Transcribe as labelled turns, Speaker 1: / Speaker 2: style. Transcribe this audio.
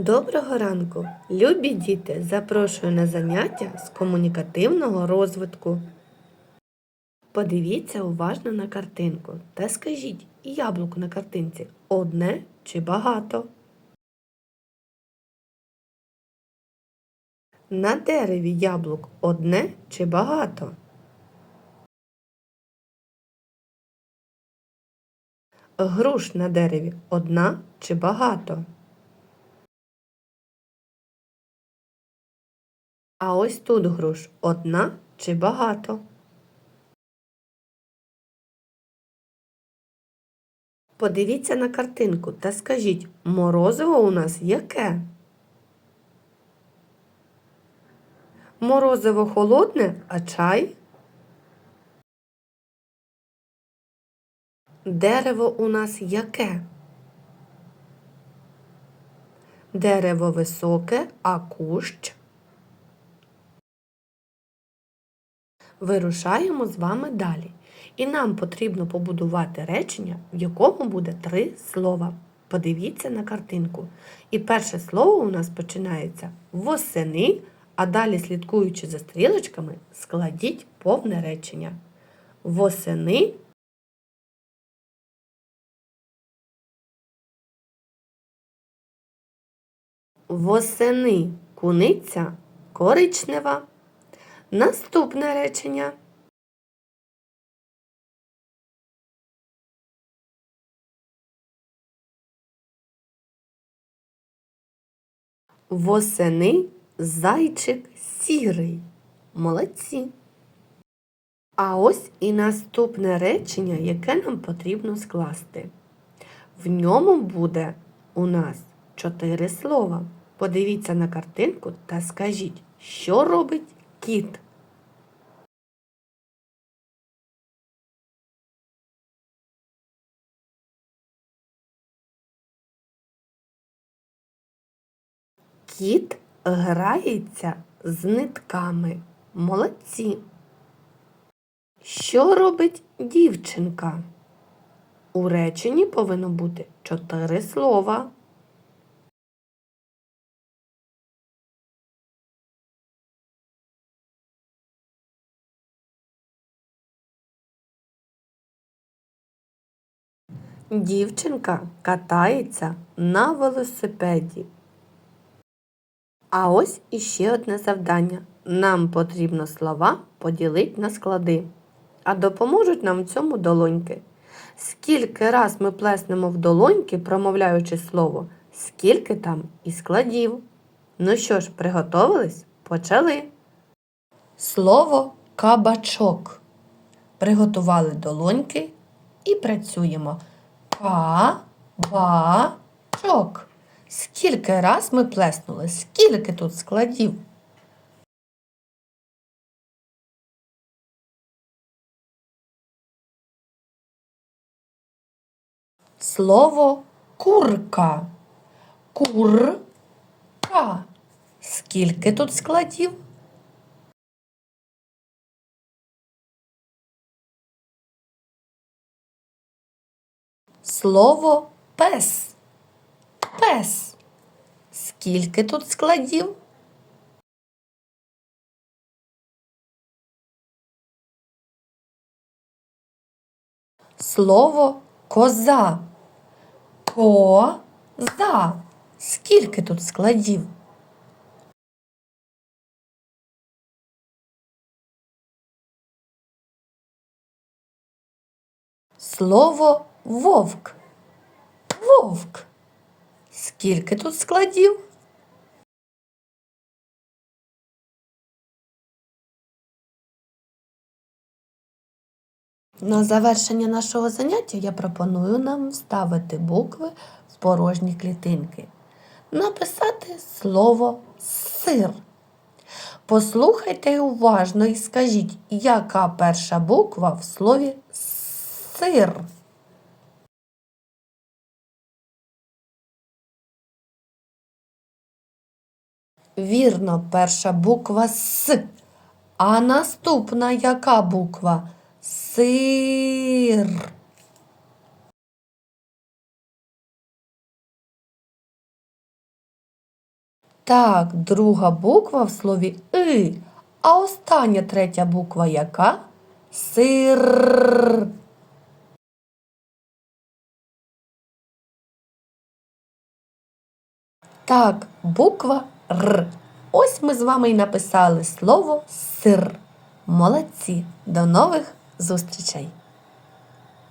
Speaker 1: Доброго ранку, любі діти! Запрошую на заняття з комунікативного розвитку. Подивіться уважно на картинку та скажіть яблуко на картинці одне чи багато? На дереві яблук одне чи багато? Груш на дереві одна чи багато? А ось тут груш одна чи багато? Подивіться на картинку та скажіть, морозиво у нас яке? Морозиво холодне, а чай? Дерево у нас яке? Дерево високе, а кущ? Вирушаємо з вами далі. І нам потрібно побудувати речення, в якому буде три слова. Подивіться на картинку. І перше слово у нас починається восени, а далі, слідкуючи за стрілочками, складіть повне речення. Восени. Восени куниця коричнева. Наступне речення. Восени зайчик сірий. Молодці. А ось і наступне речення, яке нам потрібно скласти. В ньому буде у нас чотири слова. Подивіться на картинку та скажіть, що робить кіт. Кіт грається з нитками. Молодці. Що робить дівчинка? У реченні повинно бути чотири слова. Дівчинка катається на велосипеді. А ось іще одне завдання. Нам потрібно слова поділити на склади. А допоможуть нам в цьому долоньки. Скільки раз ми плеснемо в долоньки, промовляючи слово, скільки там і складів. Ну що ж, приготовились? Почали. Слово кабачок. Приготували долоньки і працюємо. Кабачок. Скільки раз ми плеснули? Скільки тут складів? Слово курка. Курка. Скільки тут складів? Слово пес. Пес. Скільки тут складів? Слово коза. Коза. Скільки тут складів? Слово вовк. Вовк. Скільки тут складів? На завершення нашого заняття я пропоную нам вставити букви в порожні клітинки. Написати слово сир. Послухайте уважно і скажіть, яка перша буква в слові сир. Вірно, перша буква С. А наступна яка буква? Сир. Так, друга буква в слові и. А остання третя буква яка? Сир. Так, буква Р. Ось ми з вами і написали слово сир. Молодці. До нових зустрічей!